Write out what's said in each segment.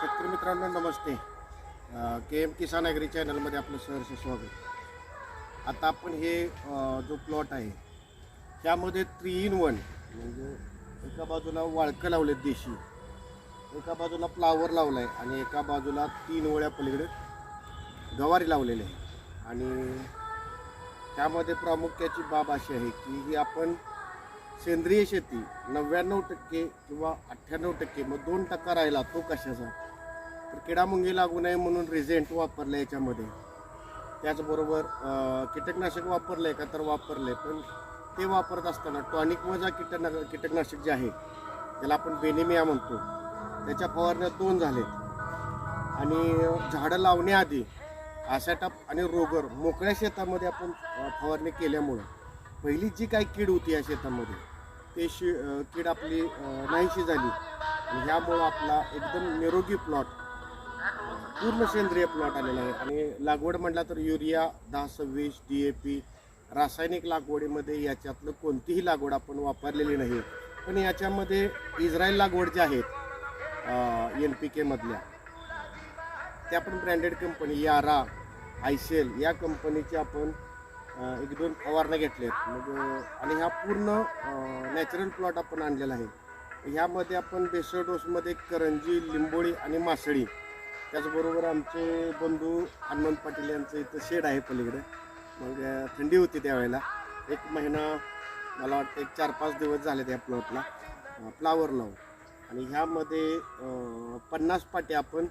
शेतकरी मित्रांनो नमस्ते. के एम किसान ॲग्री चॅनलमध्ये आपलं सहर्ष स्वागत. आता आपण हे जो प्लॉट आहे त्यामध्ये थ्री इन वन म्हणजे एका बाजूला वाळकं लावले देशी एका बाजूला फ्लावर लावला आहे आणि एका बाजूला तीन ओळ्या पलीकडे गवारी लावलेली आहे आणि त्यामध्ये प्रामुख्याची बाब अशी आहे की ही आपण सेंद्रिय शेती नव्याण्णव टक्के किंवा अठ्ठ्याण्णव टक्के मग दोन टक्का राहिला तो कशाचा? तर किडामुंगी लागू नये म्हणून रिझेंट वापरलं याच्यामध्ये. त्याचबरोबर कीटकनाशक वापरलं आहे का तर वापरलं आहे पण ते वापरत असताना टॉनिक वजा कीटक कीटकनाशक जे आहे त्याला आपण बेनिमिया म्हणतो. त्याच्या फवारण्या दोन झालेत. आणि झाडं लावण्याआधी आसाटाप आणि रोगर मोकळ्या शेतामध्ये आपण फवारणी केल्यामुळं पहिली जी काही कीड होती या शेतामध्ये ते शि कीड आपली नाहीशी झाली. आणि ह्यामुळं आपला एकदम निरोगी प्लॉट पूर्ण सेंद्रिय प्लॉट आलेला आहे. आणि लागवड म्हटला तर युरिया दहा सव्वीस डी ए पी रासायनिक लागवडीमध्ये याच्यातलं कोणतीही लागवड आपण वापरलेली नाही. पण याच्यामध्ये इस्रायल लागवड ज्या आहेत एन पी केमधल्या त्या पण ब्रँडेड कंपनी यारा आयसेल या कंपनीचे आपण एक दोन फवारण्या घेतल्यात. मग आणि ह्या पूर्ण नॅचरल प्लॉट आपण आणलेला आहे. ह्यामध्ये आपण बेसळ डोसमध्ये करंजी लिंबोळी आणि मासळी त्याचबरोबर आमचे बंधू हनुमंत पाटील यांचं इथं शेड आहे पलीकडे. मग थंडी होती त्यावेळेला. एक महिना मला वाटतं एक चार पाच दिवस झाले त्या प्लॉटला फ्लावर लावून. आणि ह्यामध्ये पन्नास पाटी आपण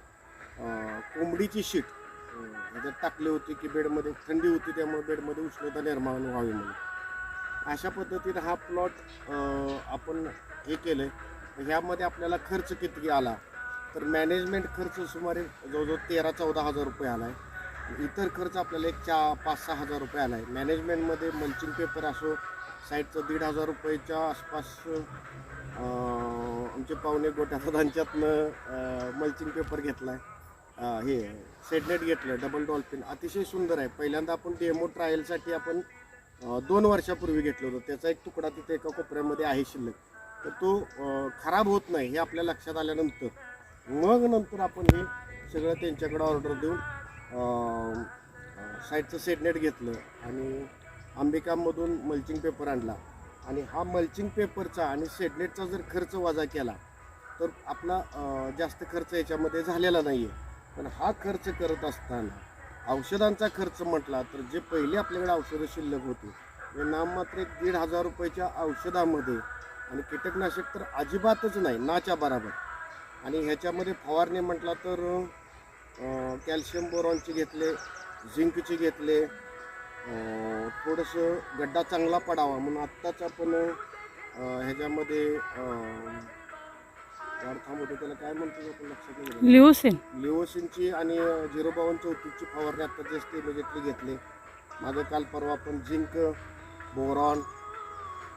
कोंबडीची शीट अ, ह्याच्यात टाकली होती की बेडमध्ये थंडी होती त्यामुळे बेडमध्ये उष्णता निर्माण व्हावी म्हणून. अशा पद्धतीने हा प्लॉट आपण हे केलं आहे ह्यामध्ये आपल्याला खर्च किती आला? तर मॅनेजमेंट खर्च सुमारे जवळजवळ तेरा चौदा हजार रुपये आला आहे इतर खर्च आपल्याला एक चा पाच सहा हजार रुपये आला आहे मॅनेजमेंटमध्ये मल्चिंग पेपर असो साईडचं दीड हजार रुपयेच्या आसपास आमचे पाहुणे गोट्याचा त्यांच्यातनं मल्चिंग पेपर घेतला आहे हे सेडनेट घेतलं डबल डॉल्फिन अतिशय सुंदर आहे. पहिल्यांदा आपण डेमो ट्रायलसाठी आपण दोन वर्षापूर्वी घेतलं होतं. त्याचा एक तुकडा तिथे एका कोपऱ्यामध्ये आहे शिल्लक. तर तो खराब होत नाही हे आपल्या लक्षात आल्यानंतर. मग नंतर आपण हे सगळं त्यांच्याकडे ऑर्डर देऊन साईडचं सेडनेट घेतलं आणि अंबिकामधून मल्चिंग पेपर आणला. आणि हा मल्चिंग पेपरचा आणि सेडनेटचा जर खर्च वजा केला तर आपला जास्त खर्च याच्यामध्ये झालेला नाही आहे पण हा खर्च करत असताना औषधांचा खर्च म्हटला तर जे पहिले आपल्याकडे औषधं शिल्लक होती ते नाममात्र एक दीड हजार रुपयाच्या औषधामध्ये आणि कीटकनाशक तर अजिबातच नाही नाच्या बराबर. आणि ह्याच्यामध्ये फवारणी म्हटला तर कॅल्शियम बोरॉनचे घेतले झिंकचे घेतले थोडंसं गड्डा चांगला पडावा म्हणून आत्ताच आपण ह्याच्यामध्ये अं, वाढ थांबवतो त्याला काय म्हणतो आपण लक्षात. लिओसिन. लिओसिनची आणि झिरो बावन चौतीसची फवारणी आता जस्ट इमिजिएटली घेतली. मागं काल परवा आपण झिंक बोरॉन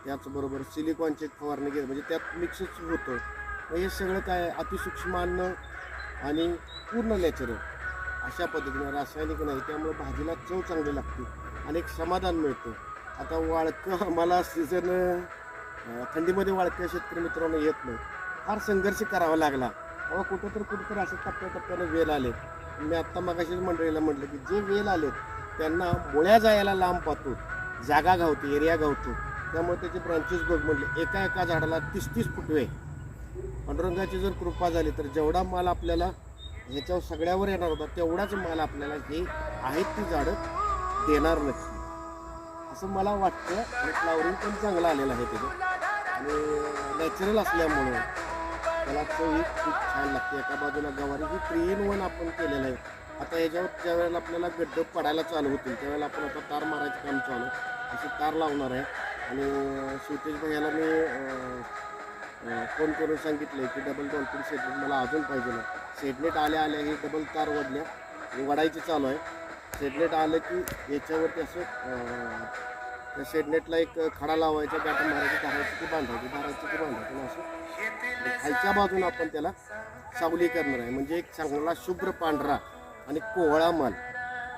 त्याचबरोबर सिलिकॉनची एक फवारणी घेतली. म्हणजे त्यात मिक्सच होतं. मग हे सगळं काय अतिसूक्ष्म अन्न आणि पूर्ण नॅचरल अशा पद्धतीने रासायनिक नाही त्यामुळे भाजीला चव चांगली लागते आणि एक समाधान मिळतं. आता वाळकं आम्हाला सीझन थंडीमध्ये वाळकं शेतकरी मित्रांनो येत नाही. फार संघर्ष करावा लागला. अहो कुठं तर कुठं तर असं टप्प्याटप्प्यानं वेल आले. मी आत्ता मगाशीच मंडळीला म्हटलं की जे वेल आलेत त्यांना मुळ्या जायला लांब पाहतो जागा गावते एरिया गावतो. त्यामुळे त्याचे ब्रांचेस बघ म्हटले एका एका झाडाला तीस तीस फुटवे. पांडुरंगाची जर कृपा झाली तर जेवढा माल आपल्याला ह्याच्यावर सगळ्यावर येणार होता तेवढाच माल आपल्याला हे आहेत ती झाडं देणार नक्की. असं मला वाटतं. आणि फ्लावरिंग पण चांगलं आलेलं आहे त्याचं आणि नॅचरल असल्यामुळं त्याला चवही खूप छान लागते. एका बाजूला गवारी ही थ्री इन वन आपण केलेलं आहे. आता याच्यावर ज्या वेळेला आपल्याला गड्ड पडायला चालू होतील त्यावेळेला आपण आता तार मारायचं काम चालू असं अशी तार लावणार आहे. आणि शिवतेज भैयाला मी फोन करून सांगितलं की डबल डॉल्फिन सेटनेट मला अजून पाहिजे ना सेटनेट आल्या आल्या हे डबल तार वडल्या वडायचे चालू आहे. सेटनेट आलं की याच्यावरती असं त्या शेडनेटला एक खडा लावायचा बॅटन मारायची धारायची की बांधायची धारायची की बांधायची असं. खालच्या बाजून आपण त्याला सावली करणार आहे. म्हणजे एक चांगला शुभ्र पांढरा आणि कोवळा माल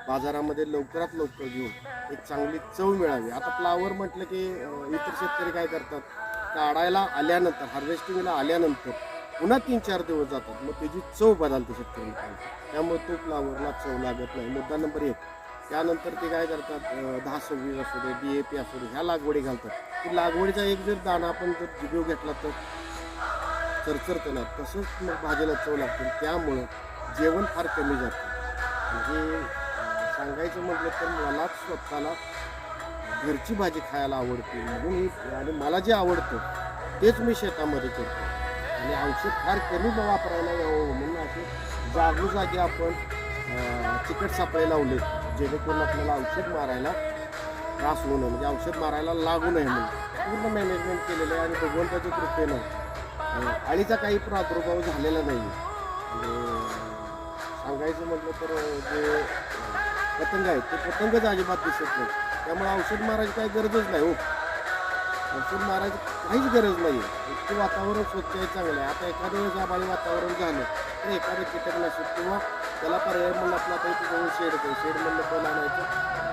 बाजारामध्ये लवकरात लवकर घेऊन एक चांगली चव मिळावी. आता फ्लावर म्हटलं की इतर शेतकरी काय करतात? काढायला आल्यानंतर हार्वेस्टिंगला आल्यानंतर पुन्हा तीन चार दिवस जातात. मग त्याची चव बदलते शेतकरी त्यामुळे तूप फ्लावरला चव लागत नाही. मुद्दा नंबर एक. त्यानंतर ते काय करतात दहा सव्वीस असू दे डी ए पी असू दे ह्या लागवडी घालतात. ती लागवडीचा एक जर दाणा आपण जर जिबेव घेतला तर चरचरतं ना तसंच मग भाजीला चव लागते. त्यामुळं जेवण फार कमी जातं. म्हणजे सांगायचं म्हटलं तर मलाच स्वतःला घरची भाजी खायला आवडते म्हणून मी आणि मला जे आवडतं तेच मी शेतामध्ये करतो. आणि औषध फार कमी वापरायला यावं म्हणून असे जागोजागी आपण चिकट सापळे लावले जेणेकरून आपल्याला औषध मारायला त्रास होऊ नये. म्हणजे औषध मारायला लागू नये म्हणून. पूर्ण मॅनेजमेंट केलेलं आहे आणि भगवंताच्या कृपेनं अळीचा काही प्रादुर्भाव झालेला नाही सांगायचं म्हटलं तर जे पतंग आहेत ते पतंगच अजिबात दिसत नाही त्यामुळे औषध मारायची काही गरजच नाही हो. औषध मारायची काहीच गरज नाही आहे इतकं वातावरण स्वच्छ आहे चांगलं आहे. आता एखाद्या वेळेस आबाळी वातावरण झालं तर एखादं कीटकनाशक किंवा त्याला पर्याय म्हणून आपला आता इथे जवळ शेड आहे पण आणायचं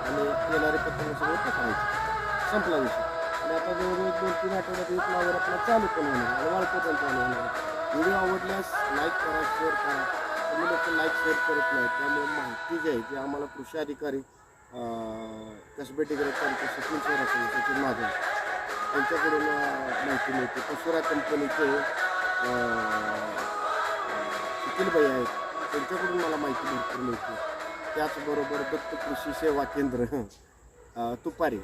आणि येणारे पतंग सगळं पकडायचे संपला विषय. आणि आता जवळजवळ दोन तीन आठवड्यात एक फ्लावर आपला चालू पण होणार आणि वाढतो पण चालू होणार व्हिडिओ आवडल्यास लाईक करा शेअर करा. तुम्ही लोक लाईक शेअर करत नाही त्यामुळे माहिती जी आहे ती आम्हाला कृषी अधिकारी अं, कसबे त्यांचे सचिन सर असेल सचिन महाजन त्यांच्याकडून माहिती मिळते. पसुरा कंपनीचे सुकीलबाई आहेत. त्यांच्याकडून मला माहिती भरपूर मिळते. त्याचबरोबर दत्त कृषी सेवा केंद्र तुपारी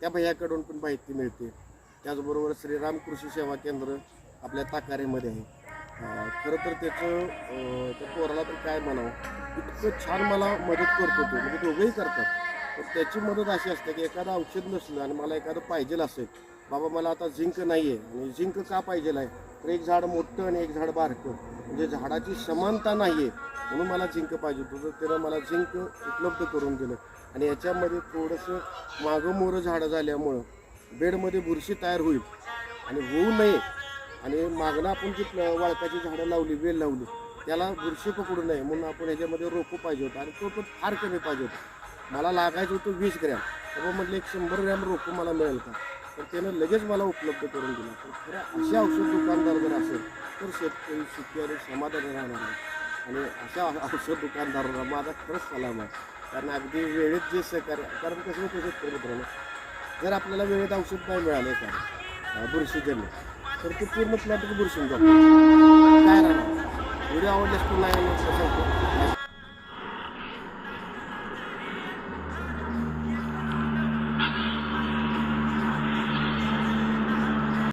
त्या भैयाकडून पण माहिती मिळते. त्याचबरोबर श्रीराम कृषी सेवा केंद्र आपल्या ताकारेमध्ये आहे. खरं तर त्याचं त्या पोराला तर काय म्हणावं? इतकं छान मला मदत करतो तो. म्हणजे दोघंही करतात. पण त्याची मदत अशी असते की एखादं औषध नसलं आणि मला एखादं पाहिजेल असेल बाबा मला आता झिंक नाही आहे आणि झिंक का पाहिजेल आहे? तर एक झाड मोठं आणि एक झाड बारकं. म्हणजे झाडाची समानता नाही आहे म्हणून मला झिंक पाहिजे होतं. तर त्यानं मला झिंक उपलब्ध करून दिलं. आणि याच्यामध्ये थोडंसं मागं मोरं झाडं झाल्यामुळं बेडमध्ये बुरशी तयार होईल आणि होऊ नये आणि मागणं आपण जी प्ल- वाळकाची झाडं लावली वेल लावली त्याला बुरशी पकडू नये म्हणून आपण ह्याच्यामध्ये रोपं पाहिजे होतं. आणि तो पण फार कमी पाहिजे होतं. मला लागायचं होतं वीस ग्रॅम. तर म्हटलं एक शंभर ग्रॅम रोपं मला मिळेल का? तर त्यानं लगेच मला उपलब्ध करून दिला. तर खरं असे औषध दुकानदार जर असेल तर शेतकरी शेतकरी समाधानी राहणार नाही आणि अशा औषध दुकानदारांना माझा खरंच सलाम आहे. कारण अगदी वेळेत जे सहकार्य कारण कसं होतं शेतकरी मित्रांनो जर आपल्याला वेळेत औषध नाही मिळालं का? बुरशीजन्य. तर ते पूर्ण प्लॅट बुरशीन जातो काय राहणार? व्हिडिओ आवडल्यास पुन्हा सांगतो